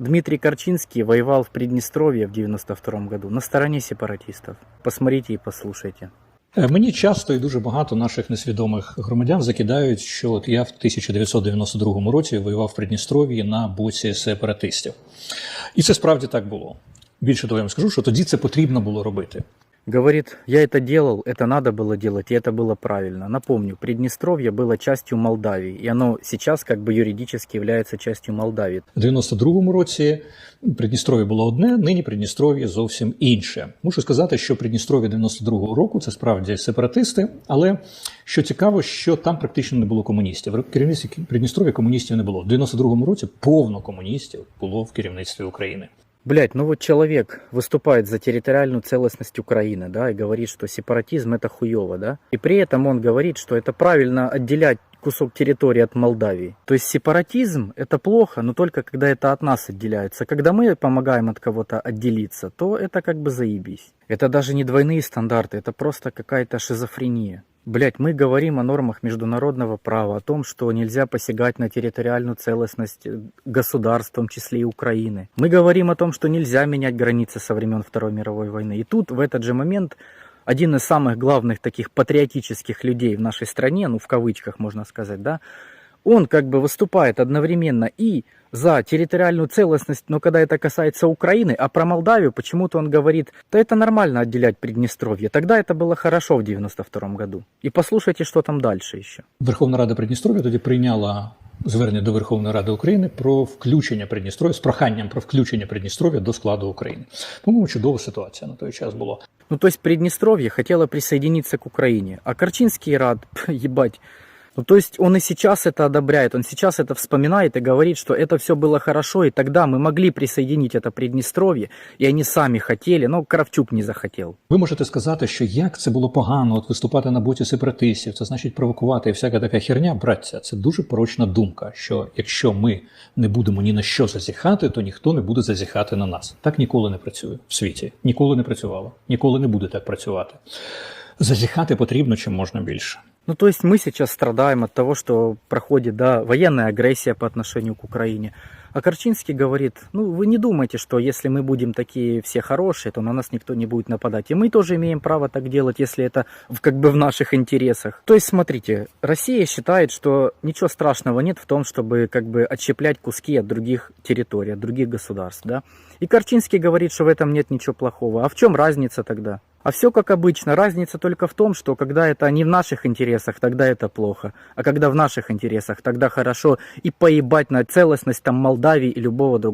Дмитрий Корчинский воевал в Приднестровье в 92 году на стороне сепаратистов. Посмотрите и послушайте. Е, Мені часто і дуже багато наших несвідомих громадян закидають, що от я в 1992 році воював в Придністров'ї на боці сепаратистів. І це справді так було. Більше того, я вам скажу, що тоді це потрібно було робити. Говорит, я это делал, это надо было делать, и это было правильно. Напомню, Приднестровье было частью Молдавии, и оно сейчас как бы юридически является частью Молдавии. У 92-му році Придністров'я було одне, нині Придністров'я зовсім інше. Мушу сказати, що Придністров'я 92-го року це справді сепаратисти, але що цікаво, що там практично не було комуністів. В керівництві Придністров'я комуністів не було. У 92-му році повно комуністів було в керівництві України. Блять, ну вот человек выступает за территориальную целостность Украины, да, и говорит, что сепаратизм это хуево, да, и при этом он говорит, что это правильно отделять кусок территории от Молдавии. То есть сепаратизм это плохо, но только когда это от нас отделяется. Когда мы помогаем от кого-то отделиться, то это как бы заебись. Это даже не двойные стандарты, это просто какая-то шизофрения. Блять, мы говорим о нормах международного права, о том, что нельзя посягать на территориальную целостность э, государств, в том числе и Украины. Мы говорим о том, что нельзя менять границы со времен Второй мировой войны. И тут, в этот же момент, один из самых главных таких патриотических людей в нашей стране, ну в кавычках можно сказать, да, он как бы выступает одновременно и за территориальную целостность, но когда это касается Украины, а про Молдавию почему-то он говорит, да это нормально отделять Приднестровье. Тогда это было хорошо в 92 году. И послушайте, что там дальше еще. Верховна Рада Придністров'я тоді прийняла звернення до Верховної Ради України про включення Придністров'я з проханням про включення Придністров'я до складу України. По-моєму, чудова ситуація на той час була. Ну, то есть Приднестровье хотело присоединиться к Украине, а Корчинский рад, ебать. Ну, то есть он и сейчас это одобряет, он сейчас это вспоминает и говорит, что это все было хорошо, и тогда мы могли присоединить это Приднестровье, и они сами хотели, но Кравчук не захотел. Ви можете сказати, що як це було погано от виступати на боці сепаратистів, це значить провокувати і всяка така херня, браття. Це дуже порочна думка, що якщо ми не будемо ні на що зазіхати, то ніхто не буде зазіхати на нас. Так ніколи не працює в світі. Ніколи не працювало, ніколи не буде так працювати. Зазіхати потрібно чим можна більше. Ну, то есть мы сейчас страдаем от того, что проходит, да, военная агрессия по отношению к Украине. А Корчинский говорит, ну, вы не думайте, что если мы будем такие все хорошие, то на нас никто не будет нападать. И мы тоже имеем право так делать, если это как бы в наших интересах. То есть, смотрите, Россия считает, что ничего страшного нет в том, чтобы как бы отщеплять куски от других территорий, от других государств, да. И Корчинский говорит, что в этом нет ничего плохого. А в чем разница тогда? А все как обычно. Разница только в том, что когда это не в наших интересах, тогда это плохо. А когда в наших интересах, тогда хорошо. И поебать на целостность там Молдавии и любого другого.